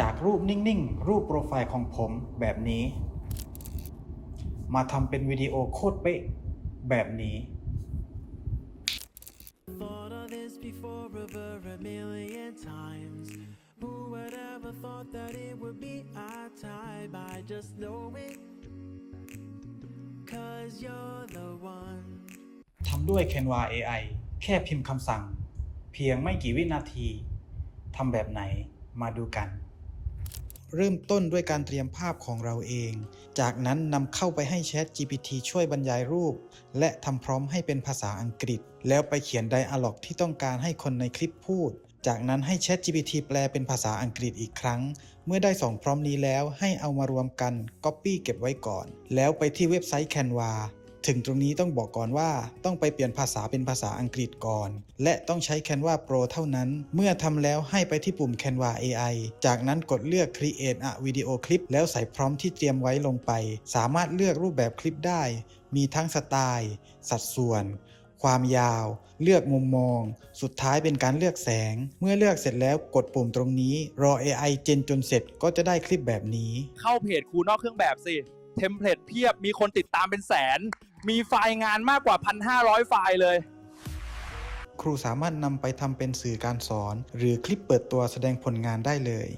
จากรูปนิ่งๆ รูปโปรไฟล์ของผมแบบนี้ มาทำเป็นวิดีโอโคตรเป๊ะแบบนี้ Thought of this before over a million times. Who would ever thought that it would be our time? I just know it. Cause you're the one. ทำด้วย Canva AI แค่พิมพ์คำสั่ง เพียงไม่กี่วินาที ทำแบบไหนมาดูกัน เริ่มต้นด้วยการเตรียมภาพของเราเอง จากนั้นนำเข้าไปให้ Chat GPT ช่วยบรรยายรูป และทำพร้อมให้เป็นภาษาอังกฤษ แล้วไปเขียนไดอะล็อกที่ต้องการให้คนในคลิปพูด จากนั้นให้ Chat GPT แปลเป็นภาษาอังกฤษอีกครั้ง เมื่อได้สองพร้อมนี้แล้วให้เอามารวมกัน Copy เก็บไว้ก่อน แล้วไปที่เว็บไซต์ Canva ถึงตรงนี้ต้องบอกก่อนว่าต้องไปเปลี่ยนภาษาเป็นภาษาอังกฤษก่อน และต้องใช้ Canva Pro เท่านั้น เมื่อทำแล้วให้ไปที่ปุ่ม Canva AI จากนั้นกดเลือก Create a Video Clip แล้วใส่พร้อมที่เตรียมไว้ลงไป สามารถเลือกรูปแบบคลิปได้ มีทั้งสไตล์ สัดส่วน ความยาว เลือกมุมมอง สุดท้ายเป็นการเลือกแสง เมื่อเลือกเสร็จแล้วกดปุ่มตรงนี้ รอ AI เจนจนเสร็จก็จะได้คลิปแบบนี้ เข้าเพจครูนอกเครื่องแบบสิ เทมเพลตเพียบมีคนติดตามเป็นแสน มีไฟล์งานมากกว่า 1,500 ไฟล์เลย ครูสามารถนำไปทำเป็นสื่อการสอน หรือคลิปเปิดตัวแสดงผลงานได้เลย